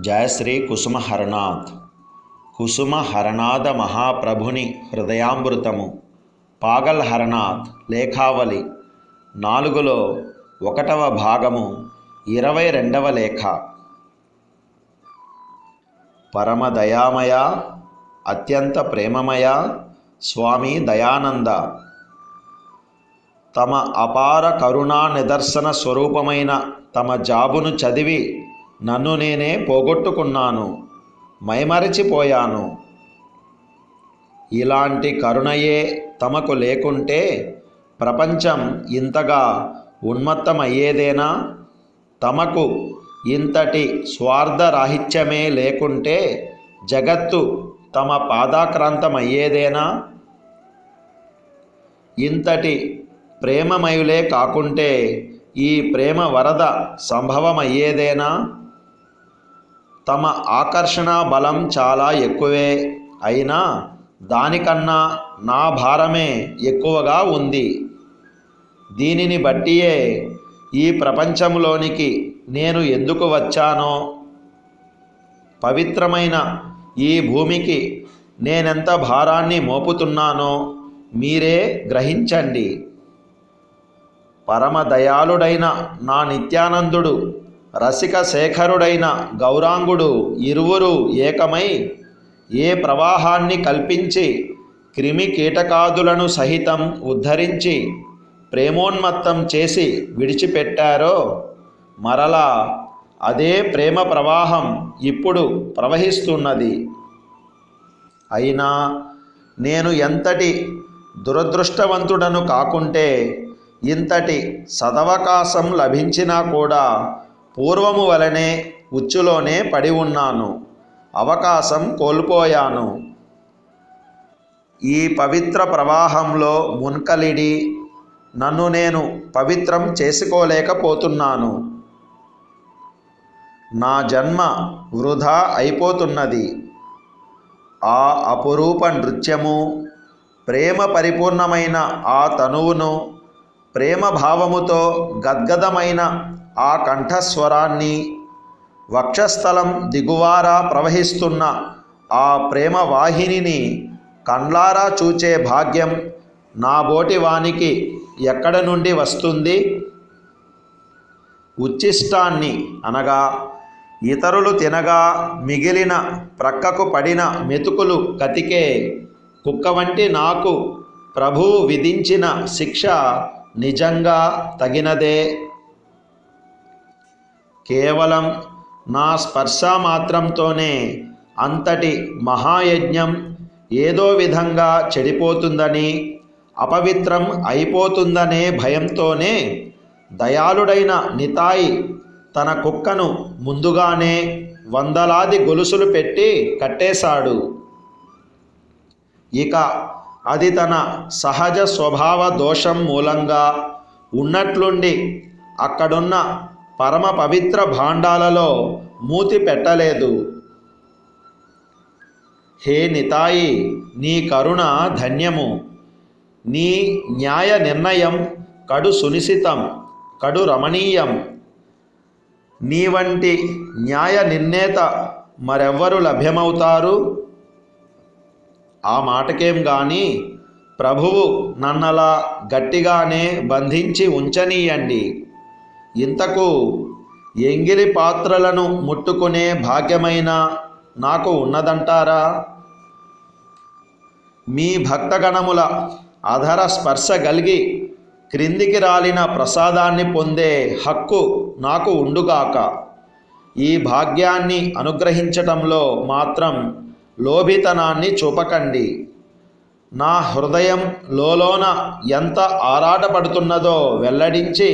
జయశ్రీ కుసుమహరణాథ్ కుసుమహరణాథ మహాప్రభుని హృదయామృతము పాగల్ హరనాథ్ లేఖావళి. నాలుగులో ఒకటవ భాగము ఇరవై రెండవ లేఖ. పరమ దయామయ అత్యంత ప్రేమమయ స్వామి దయానంద. తమ అపార కరుణా నిదర్శన స్వరూపమైన తమ జాబును చదివి నన్ను నేనే పోగొట్టుకున్నాను మైమరచిపోయాను. ఇలాంటి కరుణయే తమకు లేకుంటే ప్రపంచం ఇంతగా ఉన్మత్తమయ్యేదేనా? తమకు ఇంతటి స్వార్థరాహిత్యమే లేకుంటే జగత్తు తమ పాదాక్రాంతమయ్యేదేనా? ఇంతటి ప్రేమమయులే కాకుంటే ఈ ప్రేమ వరద సంభవమయ్యేదేనా? తమ ఆకర్షణ బలం చాలా ఎక్కువే. అయినా దానికన్నా నా భారమే ఎక్కువగా ఉంది. దీనిని బట్టియే ఈ ప్రపంచంలోనికి నేను ఎందుకు వచ్చానో? పవిత్రమైన ఈ భూమికి నేనెంత భారాన్ని మోపుతున్నానో మీరే గ్రహించండి. పరమ దయాళుడైన నా నిత్యానందుడు రసిక శేఖరుడైన గౌరాంగుడు ఇరువురు ఏకమై ఏ ప్రవాహాన్ని కల్పించి క్రిమి కీటకాదులను సహితం ఉద్ధరించి ప్రేమోన్మత్తం చేసి విడిచిపెట్టారో మరలా అదే ప్రేమ ప్రవాహం ఇప్పుడు ప్రవహిస్తున్నది. అయినా నేను ఎంతటి దురదృష్టవంతుడను కాకుంటే ఇంతటి సదవకాశం లభించినా కూడా పూర్వము వలనే ఉచ్చులోనే పడి ఉన్నాను. అవకాశం కోల్పోయాను. ఈ పవిత్ర ప్రవాహంలో మున్కలిడి నన్ను నేను పవిత్రం చేసుకోలేకపోతున్నాను. నా జన్మ వృధా అయిపోతున్నది. ఆ అపురూప నృత్యము ప్రేమ పరిపూర్ణమైన ఆ తనువును ప్రేమ భావముతో గద్గదమైన ఆ కంఠస్వరాన్ని వక్షస్థలం దిగువారా ప్రవహిస్తున్న ఆ ప్రేమ వాహినిని కండ్లారా చూచే భాగ్యం నా బోటి వానికి ఎక్కడ నుండి వస్తుంది? ఉచ్చిష్టాన్ని అనగా ఇతరులు తినగా మిగిలిన ప్రక్కకు పడిన మెతుకులు కతికే కుక్క వంటి నాకు ప్రభువు విధించిన శిక్ష నిజంగా తగినదే. కేవలం నా స్పర్శ మాత్రంతోనే అంతటి మహాయజ్ఞం ఏదో విధంగా చెడిపోతుందని అపవిత్రం అయిపోతుందనే భయంతోనే దయాళుడైన నితాయి తన కుక్కను ముందుగానే వందలాది గొలుసులు పెట్టి కట్టేశాడు. ఇక అది తన సహజ స్వభావ దోషం మూలంగా ఉన్నట్లుండి అక్కడున్న పరమ పవిత్ర భాండాలలో మూతి పెట్టలేదు. హే నితాయి నీ కరుణ ధన్యము. నీ న్యాయ నిర్ణయం కడు సునిశితం కడు రమణీయం. నీ వంటి న్యాయ నిర్ణేత మరెవ్వరు లభ్యమవుతారు? ఆ మాటకేం గాని ప్రభువు నన్నలా గట్టిగానే బంధించి ఉంచనీయండి. ఇంతకు ఎంగిలి పాత్రలను ముట్టుకునే భాగ్యమైన నాకు ఉన్నదంటారా? మీ భక్తగణముల అధర స్పర్శ కలిగి క్రిందికి రాలిన ప్రసాదాన్ని పొందే హక్కు నాకు ఉండుగాక. ఈ భాగ్యాన్ని అనుగ్రహించటంలో మాత్రం లోభితనాన్ని చూపకండి. నా హృదయం లోలోన ఎంత ఆరాటపడుతున్నదో వెల్లడించి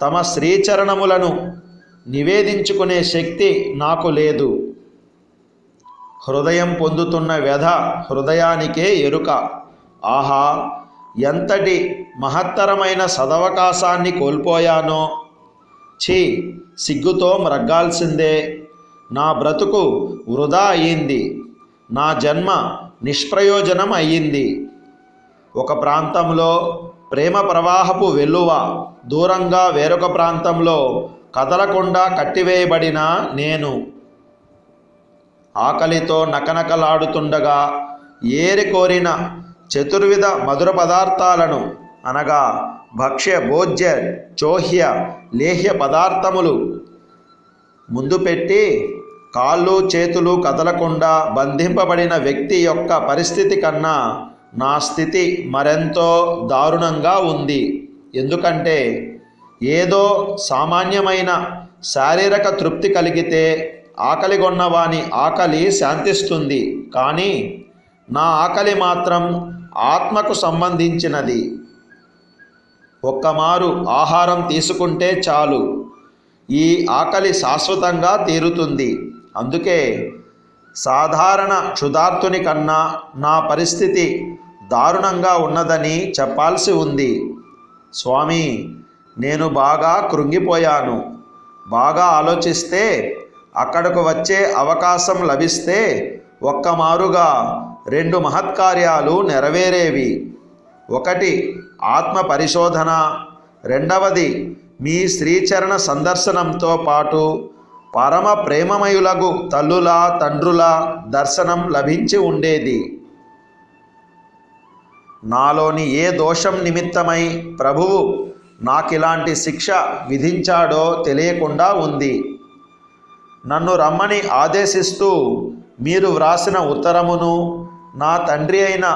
తమ శ్రీచరణములను నివేదించుకునే శక్తి నాకు లేదు. హృదయం పొందుతున్న వ్యధ హృదయానికే ఎరుక. ఆహా ఎంతటి మహత్తరమైన సదవకాశాన్ని కోల్పోయానో. ఛీ సిగ్గుతో మ్రగ్గాల్సిందే. నా బ్రతుకు వృధా అయ్యింది నా జన్మ నిష్ప్రయోజనం అయ్యింది ఒక ప్రాంతంలో ప్రేమ ప్రవాహపు వెల్లువ దూరంగా వేరొక ప్రాంతంలో కదలకుండా కట్టివేయబడిన నేను. ఆకలితో నకనకలాడుతుండగా ఏరి కోరిన చతుర్విధ మధుర పదార్థాలను అనగా భక్ష్య భోజ్య చోహ్య లేహ్య పదార్థములు ముందు పెట్టి కాళ్ళు చేతులు కదలకుండా బంధింపబడిన వ్యక్తి యొక్క పరిస్థితి కన్నా నా స్థితి మరెంతో దారుణంగా ఉంది. ఎందుకంటే ఏదో సామాన్యమైన శారీరక తృప్తి కలిగితే ఆకలిగొన్నవాని ఆకలి శాంతిస్తుంది. కానీ నా ఆకలి మాత్రం ఆత్మకు సంబంధించినది. ఒక్కమారు ఆహారం తీసుకుంటే చాలు. ఈ ఆకలి శాశ్వతంగా తీరుతుంది. అందుకే సాధారణ క్షుధార్తుని కన్నా నా పరిస్థితి దారుణంగా ఉన్నదని చెప్పాల్సి ఉంది. స్వామి నేను బాగా కృంగిపోయాను. బాగా ఆలోచిస్తే అక్కడకు వచ్చే అవకాశం లభిస్తే ఒక్కమారుగా రెండు మహత్కార్యాలు నెరవేరేవి. ఒకటి ఆత్మ పరిశోధన. రెండవది మీ శ్రీచరణ సందర్శనంతో పాటు పరమ ప్రేమమయులకు తల్లుల తండ్రుల దర్శనం లభించి ఉండేది. నాలోని ఏ దోషం నిమిత్తమై ప్రభువు నాకిలాంటి శిక్ష విధించాడో తెలియకుండా ఉంది. నన్ను రమ్మని ఆదేశిస్తూ మీరు వ్రాసిన ఉత్తరమును నా తండ్రి అయిన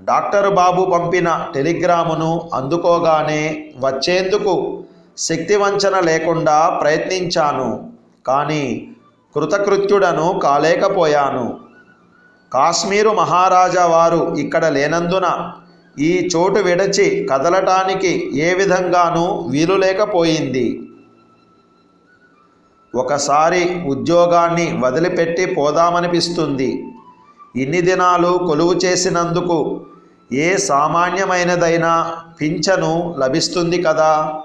డాక్టర్ బాబు పంపిన టెలిగ్రామును అందుకోగానే వచ్చేందుకు శక్తివంచన లేకుండా ప్రయత్నించాను. కానీ కృతకృత్యుడను కాలేకపోయాను. కాశ్మీరు మహారాజా వారు ఇక్కడ లేనందున ఈ చోటు విడచి కదలటానికి ఏ విధంగానూ వీలు లేకపోయింది. ఒకసారి ఉద్యోగాన్ని వదిలిపెట్టి పోదామనిపిస్తుంది. ఇన్ని దినాలు కొలువు చేసినందుకు ఏ సామాన్యమైనదైనా పింఛను లభిస్తుంది కదా?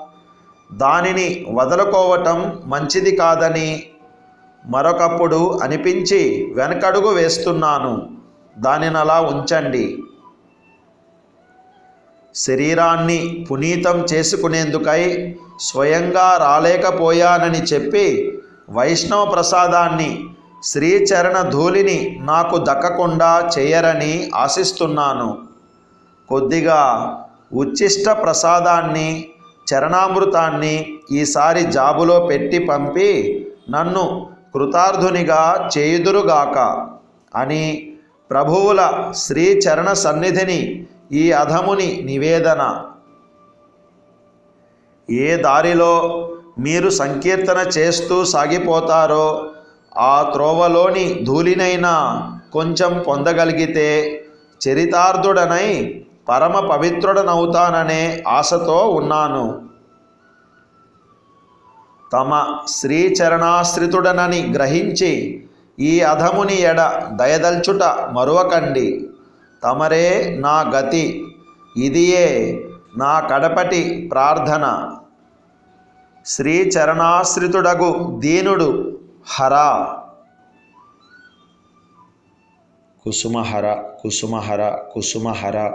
దానిని వదులుకోవటం మంచిది కాదని మరొకప్పుడు అనిపించి వెనకడుగు వేస్తున్నాను. దానిని అలా ఉంచండి. శరీరాన్ని పునీతం చేసుకునేందుకై స్వయంగా రాలేకపోయానని చెప్పి వైష్ణవ ప్రసాదాన్ని శ్రీచరణ ధూళిని నాకు దక్కకుండా చేయరని ఆశిస్తున్నాను. కొద్దిగా ఉచ్చిష్ట ప్రసాదాన్ని చరణామృతాన్ని ఈసారి జాబులో పెట్టి పంపి నన్ను కృతార్థునిగా చేయుదురుగాక అని ప్రభువుల శ్రీచరణ సన్నిధిని ఈ అధముని నివేదన. ఏ దారిలో మీరు సంకీర్తన చేస్తూ సాగిపోతారో ఆ త్రోవలోని ధూళినైనా కొంచెం పొందగలిగితే చరితార్థుడనై పరమ పవిత్రుడనవుతాననే ఆశతో ఉన్నాను. తమ శ్రీచరణాశ్రితుడనని గ్రహించి ఈ అధముని ఎడ దయదల్చుట మరువకండి. తమరే నా గతి ఇదియే నా కడపటి ప్రార్థన. శ్రీచరణాశ్రితుడగు దీనుడు హర. కుసుమహర కుసుమహర కుసుమహర